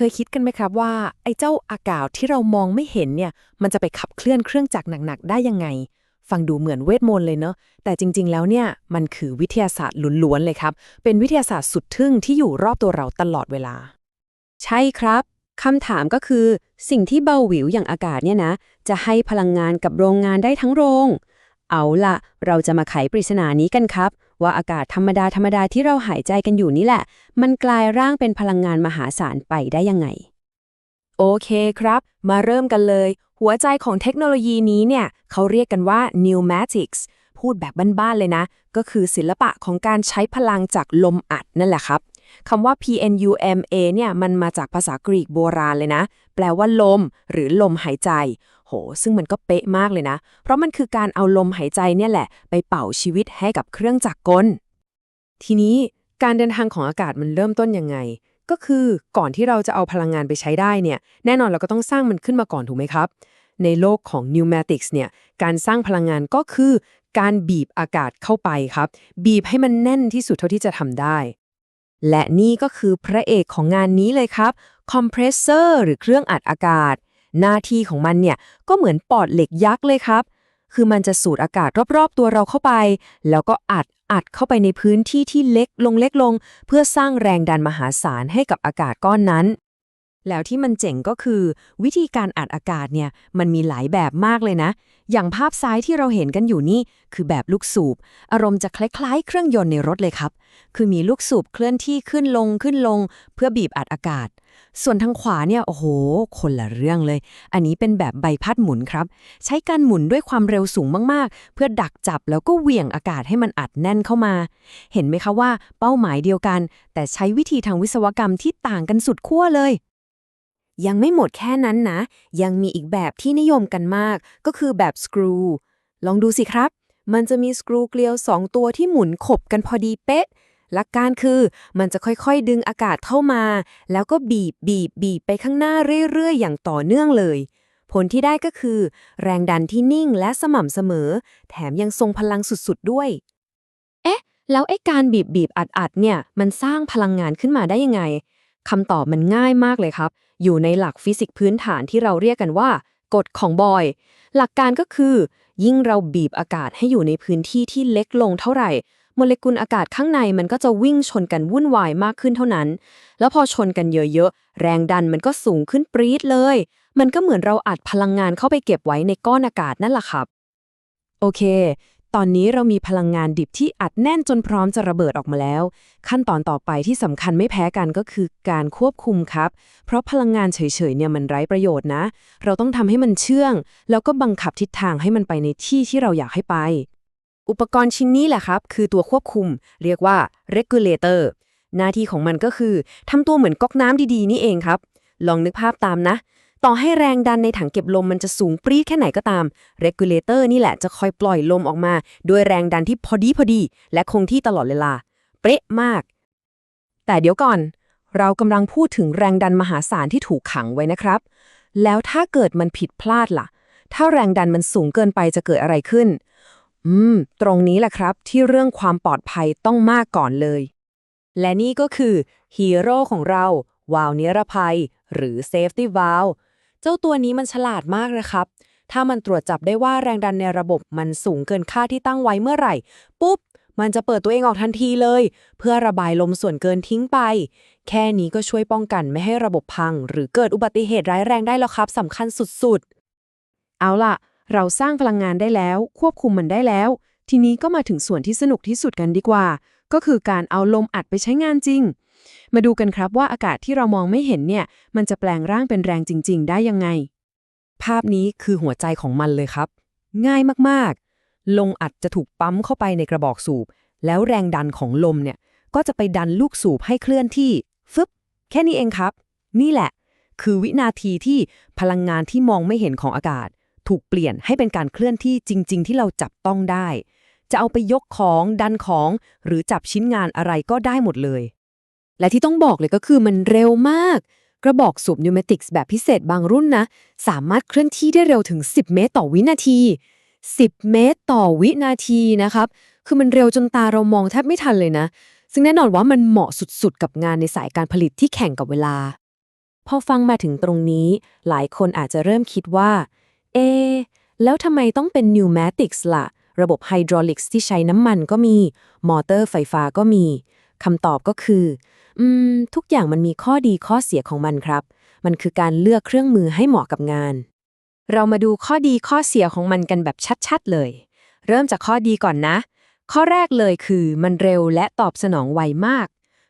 เคยคิดกันไหมครับว่า ไอ้เจ้าอากาศที่เรามองไม่เห็นเนี่ย มันจะไปขับเคลื่อนเครื่องจักรหนัก ๆ ได้ยังไง ฟังดูเหมือนเวทมนต์เลยเนาะ แต่จริง ๆ แล้วเนี่ย มันคือวิทยาศาสตร์ล้วนๆเลยครับ เป็นวิทยาศาสตร์สุดทึ่งที่อยู่รอบตัวเราตลอดเวลา ใช่ครับ คำถามก็คือ สิ่งที่เบาหวิวอย่างอากาศเนี่ยนะ จะให้พลังงานกับโรงงานได้ทั้งโรง เอาล่ะเราจะมาไขปริศนานี้กันครับ ว่าอากาศธรรมดาธรรมดาที่เราหายใจกันอยู่นี่แหละ มันกลายร่างเป็นพลังงานมหาศาลไปได้ยังไง โอเคครับ มาเริ่มกันเลย หัวใจของเทคโนโลยีนี้เนี่ย เขาเรียกกันว่า pneumatics พูดแบบบ้านๆเลยนะ ก็คือศิลปะของการใช้พลังจากลมอัดนั่นแหละครับคำว่า pneuma เนี่ย มันมาจากภาษากรีกโบราณเลยนะ แปลว่าลม หรือลมหายใจ โห ซึ่งมันก็เป๊ะมากเลยนะ เพราะมันคือการเอาลมหายใจเนี่ยแหละ ไปเป่าชีวิตให้กับเครื่องจักรกล ทีนี้การเดินทางของอากาศมันเริ่มต้นยังไง ก็คือก่อนที่เราจะเอาพลังงานไปใช้ได้เนี่ย แน่นอนเราก็ต้องสร้างมันขึ้นมาก่อนถูกไหมครับ ในโลกของ pneumatics เนี่ย การสร้างพลังงานก็คือ การบีบอากาศเข้าไปครับ บีบให้มันแน่นที่สุดเท่าที่จะทำได้ และนี่ก็คือพระเอกของงานนี้เลยครับ คอมเพรสเซอร์หรือเครื่องอัดอากาศ หน้าที่ของมันเนี่ยก็เหมือนปอดเหล็กยักษ์เลยครับ คือมันจะสูดอากาศรอบๆ ตัวเราเข้าไป แล้วก็อัดอัดเข้าไปในพื้นที่ที่เล็กลงเล็กลง เพื่อสร้างแรงดันมหาศาลให้กับอากาศก้อนนั้น แล้วที่มันเจ๋งก็คือ วิธีการอัดอากาศเนี่ยมันมีหลายแบบมากเลยนะ อย่างภาพซ้ายที่เราเห็นกันอยู่นี่ คือแบบลูกสูบ อารมณ์จะคล้ายๆ เครื่องยนต์ในรถเลยครับ คือมีลูกสูบเคลื่อนที่ขึ้นลงขึ้นลง เพื่อบีบอัดอากาศ ส่วนทางขวาเนี่ยโอ้โห คนละเรื่องเลย อันนี้เป็นแบบใบพัดหมุนครับ ใช้การหมุนด้วยความเร็วสูงมากๆ เพื่อดักจับแล้วก็เหวี่ยงอากาศให้มันอัดแน่นเข้ามา เห็นไหมคะว่าเป้าหมายเดียวกัน แต่ใช้วิธีทางวิศวกรรมที่ต่างกันสุดขั้วเลย ยังไม่หมดแค่นั้นนะ ยังมีอีกแบบที่นิยมกันมาก ก็คือแบบสกรูลองดูสิครับ มันจะมีสกรูเกลียว 2 ตัวที่หมุนขบกันพอดีเป๊ะหลักการคือมันจะค่อยๆดึงอากาศเข้ามา แล้วก็บีบบีบบีบไปข้างหน้าเรื่อยๆ อย่างต่อเนื่องเลย ผลที่ได้ก็คือ แรงดันที่นิ่งและสม่ำเสมอ แถมยังทรงพลังสุดๆด้วย เอ๊ะ แล้วไอ้การบีบบีบอัดอัดเนี่ย มันสร้างพลังงานขึ้นมาได้ยังไงคำตอบมันง่ายมากเลยครับ อยู่ในหลักฟิสิกส์พื้นฐานที่เราเรียกกันว่า กฎของบอย หลักการก็คือ ยิ่งเราบีบอากาศให้อยู่ในพื้นที่ที่เล็กลงเท่าไหร่โมเลกุลอากาศข้างในมันก็จะวิ่งชนกันวุ่นวายมากขึ้นเท่านั้น แล้วพอชนกันเยอะๆ แรงดันมันก็สูงขึ้นปรี๊ดเลย มันก็เหมือนเราอัดพลังงานเข้าไปเก็บไว้ในก้อนอากาศนั่นแหละครับ โอเค ตอนนี้เรามีพลังงานดิบที่อัดแน่นจนพร้อมจะระเบิดออกมาแล้ว ขั้นตอนต่อไปที่สำคัญไม่แพ้กันก็คือการควบคุมครับ เพราะพลังงานเฉยๆเนี่ยมันไร้ประโยชน์นะ เราต้องทำให้มันเชื่อง แล้วก็บังคับทิศทางให้มันไปในที่ที่เราอยากให้ไป อุปกรณ์ชิ้นนี้แหละครับ คือตัวควบคุม เรียกว่า regulator หน้าที่ของมันก็คือทำตัวเหมือนก๊อกน้ำดีๆ นี่เองครับ ลองนึกภาพตามนะ ต่อให้แรงดันในถังเก็บลมมันจะสูงปรี๊ดแค่ไหนก็ตาม regulator นี่แหละจะคอยปล่อยลมออกมาด้วยแรงดันที่พอดีพอดี และคงที่ตลอดเวลา เป๊ะมาก แต่เดี๋ยวก่อน เรากำลังพูดถึงแรงดันมหาศาลที่ถูกขังไว้นะครับ แล้วถ้าเกิดมันผิดพลาดล่ะ ถ้าแรงดันมันสูงเกินไปจะเกิดอะไรขึ้น อืม ตรงนี้แหละครับ ที่เรื่องความปลอดภัยต้องมากก่อนเลย และนี่ก็คือฮีโร่ของเราวาล์วนิรภัย หรือ safety valve เจ้าตัวนี้มันฉลาดมากนะครับ ถ้ามันตรวจจับได้ว่าแรงดันในระบบมันสูงเกินค่าที่ตั้งไว้เมื่อไหร่ ปุ๊บ มันจะเปิดตัวเองออกทันทีเลย เพื่อระบายลมส่วนเกินทิ้งไป แค่นี้ก็ช่วยป้องกันไม่ให้ระบบพัง หรือเกิดอุบัติเหตุร้ายแรงได้แล้วครับสำคัญสุดๆ เอาล่ะ เราสร้างพลังงานได้แล้ว ควบคุมมันได้แล้ว ทีนี้ก็มาถึงส่วนที่สนุกที่สุดกันดีกว่า ก็คือการเอาลมอัดไปใช้งานจริง มาดูกันครับว่าอากาศที่เรามองไม่เห็นเนี่ย มันจะแปลงร่างเป็นแรงจริง ๆ ได้ยังไง ภาพนี้คือหัวใจของมันเลยครับ ง่ายมากๆลมอัดจะถูกปั๊มเข้าไปในกระบอกสูบ แล้วแรงดันของลมเนี่ย ก็จะไปดันลูกสูบให้เคลื่อนที่ ฟึบ แค่นี้เองครับ นี่แหละ คือวินาทีที่พลังงานที่มองไม่เห็นของอากาศ ถูกเปลี่ยนให้เป็นการเคลื่อนที่จริง ๆ ที่เราจับต้องได้ จะเอาไปยกของ ดันของ หรือจับชิ้นงานอะไรก็ได้หมดเลย และที่ต้องบอกเลยก็คือมันเร็วมาก กระบอกสูบนิวเมติกส์แบบพิเศษบางรุ่นนะ สามารถเคลื่อนที่ได้เร็วถึง 10 เมตรต่อวินาที 10 เมตรต่อวินาทีนะครับ คือมันเร็วจนตาเรามองแทบไม่ทันเลยนะ ซึ่งแน่นอนว่ามันเหมาะสุดๆ กับงานในสายการผลิตที่แข่งกับเวลา พอฟังมาถึงตรงนี้ หลายคนอาจจะเริ่มคิดว่า เอะแล้วทำไมต้องเป็น pneumatics ล่ะ ระบบไฮดรอลิกส์ที่ใช้น้ำมันก็มี มอเตอร์ไฟฟ้าก็มี คำตอบก็คือ อืม ทุกอย่างมันมีข้อดีข้อเสียของมันครับ มันคือการเลือกเครื่องมือให้เหมาะกับงาน เรามาดูข้อดีข้อเสียของมันกันแบบชัดๆเลย เริ่มจากข้อดีก่อนนะ ข้อแรกเลยคือมันเร็วและตอบสนองไวมาก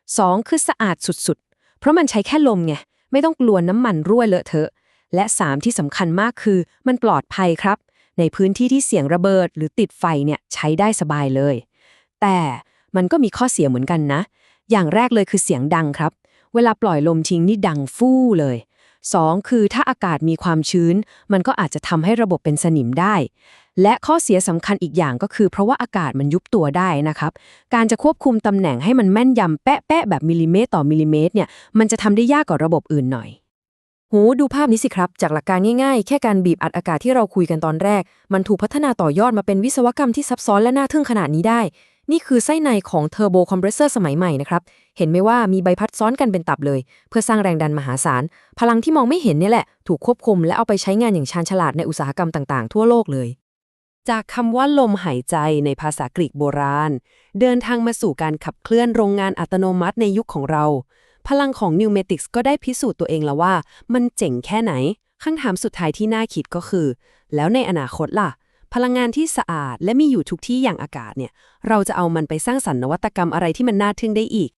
2. คือสะอาดสุดๆ เพราะมันใช้แค่ลมไง ไม่ต้องกลัวน้ำมันรั่วเลอะเทอะ และ 3 ที่สำคัญมากคือมันปลอดภัยครับ ในพื้นที่ที่เสียงระเบิดหรือติดไฟเนี่ยใช้ได้สบายเลย แต่ มันก็มีข้อเสียเหมือนกันนะ อย่างแรกเลยคือเสียงดังครับ เวลาปล่อยลมทิ้งนี่ดังฟู่เลย 2. คือถ้าอากาศมีความชื้น มันก็อาจจะทำให้ระบบเป็นสนิมได้ และข้อเสียสำคัญอีกอย่างก็คือ เพราะว่าอากาศมันยุบตัวได้นะครับ การจะควบคุมตำแหน่งให้มันแม่นยำแป๊ะๆแบบมิลลิเมตรต่อมิลลิเมตรเนี่ยมันจะทำได้ยากกว่าระบบอื่นหน่อยโหดูภาพนี้สิครับ จากหลักการง่ายๆ แค่การบีบอัดอากาศที่เราคุยกันตอนแรก มันถูกพัฒนาต่อยอดมาเป็นวิศวกรรมที่ซับซ้อนและน่าทึ่งขนาดนี้ได้ นี่คือไส้ในของเทอร์โบคอมเพรสเซอร์สมัยใหม่นะครับ เห็นไหมว่ามีใบพัดซ้อนกันเป็นตับเลย เพื่อสร้างแรงดันมหาศาล พลังที่มองไม่เห็นเนี่ยแหละ ถูกควบคุมและเอาไปใช้งานอย่างชาญฉลาดในอุตสาหกรรมต่างๆ ทั่วโลกเลย จากคำว่าลมหายใจในภาษากรีกโบราณ เดินทางมาสู่การขับเคลื่อนโรงงานอัตโนมัติในยุคของเรา พลังของ Pneumatics ก็ได้พิสูจน์ตัวเองแล้วว่า มันเจ๋งแค่ไหนคำถามสุดท้ายที่น่าคิดก็คือ แล้วในอนาคตล่ะ พลังงานที่สะอาดและมีอยู่ทุกที่อย่างอากาศเนี่ย เราจะเอามันไปสร้างสรรค์นวัตกรรมอะไรที่มันน่าทึ่งได้อีก